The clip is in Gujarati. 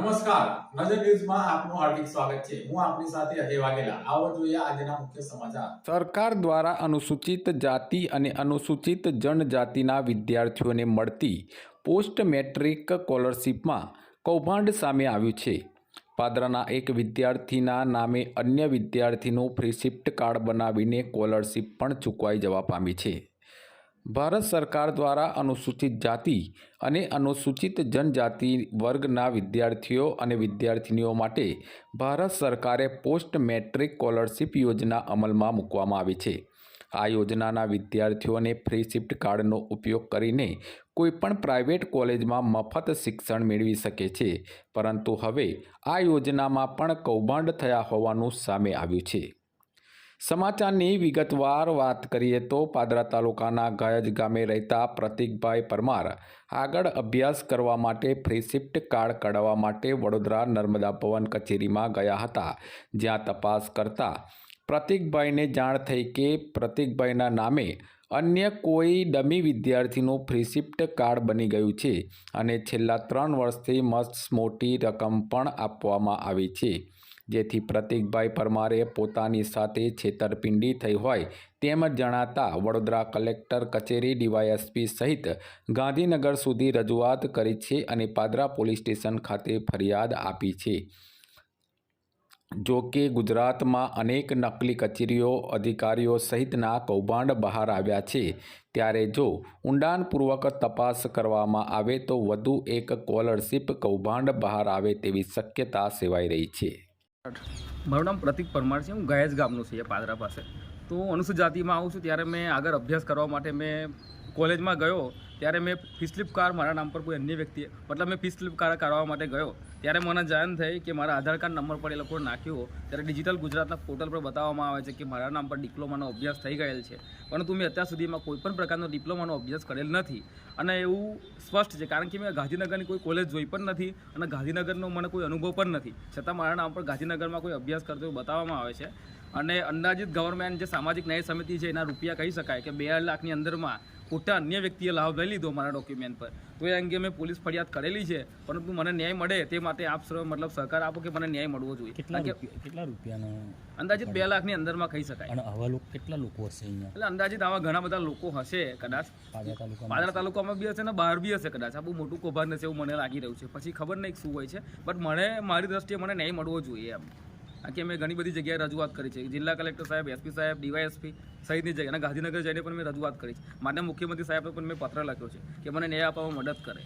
નમસ્કાર. નજર ન્યૂઝમાં આપનું હાર્દિક સ્વાગત છે. હું આપની સાથે અજય વાઘેલા. આવો જોઈએ આજના મુખ્ય સમાચાર. સરકાર દ્વારા અનુસૂચિત જાતિ અને અનુસૂચિત જનજાતિના વિદ્યાર્થીઓને મળતી પોસ્ટ મેટ્રિક સ્કોલરશીપમાં કૌભાંડ સામે આવ્યું છે. પાદરાના એક વિદ્યાર્થીના નામે અન્ય વિદ્યાર્થીનું ફ્રીશિફ્ટ કાર્ડ બનાવીને સ્કોલરશીપ પણ ચૂકવાઈ જવા પામી છે. ભારત સરકાર દ્વારા અનુસૂચિત જાતિ અને અનુસૂચિત જનજાતિ વર્ગના વિદ્યાર્થીઓ અને વિદ્યાર્થિનીઓ માટે ભારત સરકારે પોસ્ટ મેટ્રિક સ્કોલરશીપ યોજના અમલમાં મૂકવામાં આવી છે. આ યોજનાના વિદ્યાર્થીઓને ફ્રી શિફ્ટ કાર્ડનો ઉપયોગ કરીને કોઈપણ પ્રાઇવેટ કોલેજમાં મફત શિક્ષણ મેળવી શકે છે, પરંતુ હવે આ યોજનામાં પણ કૌભાંડ થયા હોવાનું સામે આવ્યું છે. સમાચારની વિગતવાર વાત કરીએ તો પાદરા તાલુકાના ગાયજ ગામે રહેતા પ્રતિકભાઈ પરમાર આગળ અભ્યાસ કરવા માટે ફ્રી શિફ્ટ કાર્ડ કઢાવવા માટે વડોદરા નર્મદા ભવન કચેરીમાં ગયા હતા. જ્યાં તપાસ કરતા પ્રતિકભાઈને જાણ થઈ કે પ્રતિકભાઈના નામે અન્ય કોઈ ડમી વિદ્યાર્થીનું ફ્રી શિફ્ટ કાર્ડ બની ગયું છે અને છેલ્લા ત્રણ વર્ષથી મસ્ત મોટી રકમ પણ આપવામાં આવી છે. જેથી પ્રતિકભાઈ પરમારે પોતાની સાથે છેતરપિંડી થઈ હોય તેમ જણાતા વડોદરા કલેક્ટર કચેરી ડીવાયએસપી સહિત ગાંધીનગર સુધી રજૂઆત કરી છે અને પાદરા પોલીસ સ્ટેશન ખાતે ફરિયાદ આપી છે. જો કે ગુજરાતમાં અનેક નકલી કચેરીઓ અધિકારીઓ સહિતના કૌભાંડ બહાર આવ્યા છે. ત્યારે જો ઊંડાણપૂર્વક તપાસ કરવામાં આવે તો વધુ એક કોલરશીપ કૌભાંડ બહાર આવે તેવી શક્યતા સેવાઈ રહી છે. મારું નામ પ્રતિક પરમાર છે, હું ગયાજ ગામનો છું એ પાદરા પાસે. તો હું અનુસૂચિત જાતિમાં આવું છું, ત્યારે મેં આગળ અભ્યાસ કરવા માટે મેં કોલેજમાં ગયો ત્યારે મેં ફી સ્લીપ કાર મારા નામ પર કોઈ અન્ય વ્યક્તિએ મતલબ મેં ફી સ્લીપ કાર કાઢવા માટે ગયો. ત્યારે મને જાણ થઈ કે મારા આધાર કાર્ડ નંબર પર એ લોકોએ નાખ્યો ત્યારે ડિજિટલ ગુજરાતના પોર્ટલ પર બતાવવામાં આવે છે કે મારા નામ પર ડિપ્લોમાનો અભ્યાસ થઈ ગયેલ છે. પરંતુ મેં અત્યાર સુધીમાં કોઈ પણ પ્રકારનો ડિપ્લોમાનો અભ્યાસ કરેલ નથી. અને એવું સ્પષ્ટ છે, કારણ કે મેં ગાંધીનગરની કોઈ કોલેજ જોઈ પણ નથી અને ગાંધીનગરનો મને કોઈ અનુભવ પણ નથી. છતાં મારા નામ પર ગાંધીનગરમાં કોઈ અભ્યાસ કરતો બતાવવામાં આવે છે. અને અંદાજિત ગવર્મેન્ટ જે સામાજિક ન્યાય સમિતિ છે એના રૂપિયા કહી શકાય કે બે લાખની અંદરમાં ખોટા અન્ય વ્યક્તિએ લાભ લઈ લીધો મારા ડોક્યુમેન્ટ પર. તો એ અંગે મેં પોલીસ ફરિયાદ કરેલી છે પરંતુ મને ન્યાય મળે તે માટે આપ મતલબ સહકાર આપો કે મને ન્યાય મળવો જોઈએ. કેટલા રૂપિયાનો અંદાજિત બે લાખની અંદરમાં કહી શકાય. અને આવા લોકો કેટલા લોકો હશે અહીંયા? એટલે અંદાજિત આવા ઘણા બધા લોકો હશે કદાચ. તાલુકામાં પાદરા તાલુકામાં બી હશે ને બહાર બી હશે કદાચ. આ બહુ મોટું કૌભાંડ હશે એવું મને લાગી રહ્યું છે. પછી ખબર નહીં શું હોય છે. બટ મને મારી દ્રષ્ટિએ મને ન્યાય મળવો જોઈએ એમ. કારણ અમે ઘણી બધી જગ્યાએ રજૂઆત કરી છે. જિલ્લા કલેક્ટર સાહેબ, એસપી સાહેબ, ડીવાયએસપી સહિતની જગ્યાએ અને ગાંધીનગર જઈને પણ મેં રજૂઆત કરી છે. માટે મુખ્યમંત્રી સાહેબને પણ મેં પત્ર લખ્યો છે કે મને ન્યાય આપવામાં મદદ કરે.